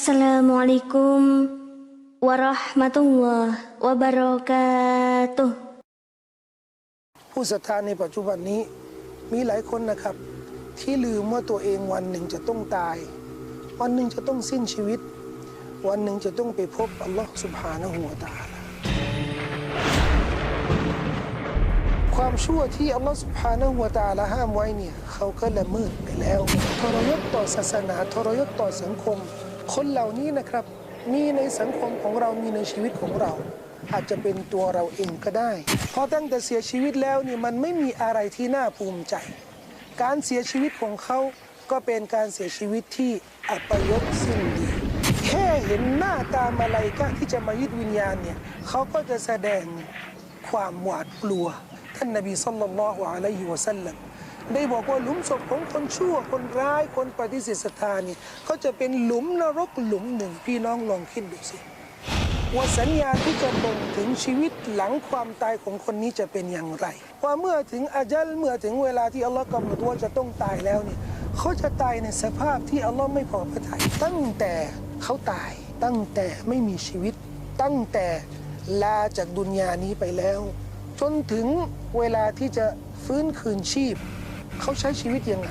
Assalamualaikum warahmatullahi wabarakatuh ผู้ศรัทธาในปัจจุบันนี้มีหลายคนนะครับ ที่ลืมว่าตัวเองวันหนึ่งจะต้องตาย วันหนึ่งจะต้องสิ้นชีวิต วันหนึ่งจะต้องไปพบอัลลอฮ์สุบฮานะหัวตาความชั่วที่อัลลอฮ์สุบฮานะหัวตาละห้ามไว้เนี่ยเขาก็ละเมิดไปแล้วทรยศต่อศาสนาทรยศต่อสังคม คนเหล่านี้นะครับ มีในสังคมของเรามีในชีวิตของเรา อาจจะเป็นตัวเราเองก็ได้ เพราะตั้งแต่เสียชีวิตแล้วนี่มันไม่มีอะไรที่น่าภูมิใจ การเสียชีวิตของเขาก็เป็นการเสียชีวิตที่อัปยศสิ้นดีแค่เห็นหน้าตามาลายกะที่จะมายึดวิญญาณเนี่ยเขาก็จะแสดงความหวาดกลัว ท่านนบีสัลลัลลอฮุอะลัยฮิวะสัลลัม ได้บอกว่าหลุมศพของคนชั่วคนร้ายคนปฏิเสธศรัทธานี่ก็จะเป็นหลุมนรกหลุมหนึ่งพี่น้องลองคิดดูสิว่าสัญญาณที่จะบ่งถึงชีวิตหลังความตายของคนนี้จะเป็นอย่างไร ว่าเมื่อถึงอาจัลเมื่อถึงเวลาที่อัลลอฮ์กำหนดว่าจะต้องตายแล้วเนี่ยเขาจะตายในสภาพที่อัลลอฮ์ไม่พอพระทัยตั้งแต่เขาตายตั้งแต่ไม่มีชีวิต ตั้งแต่ลาจากดุนยานี้ไปแล้ว จนถึงเวลาที่จะฟื้นคืนชีพ เขาใช้ชีวิตยังไง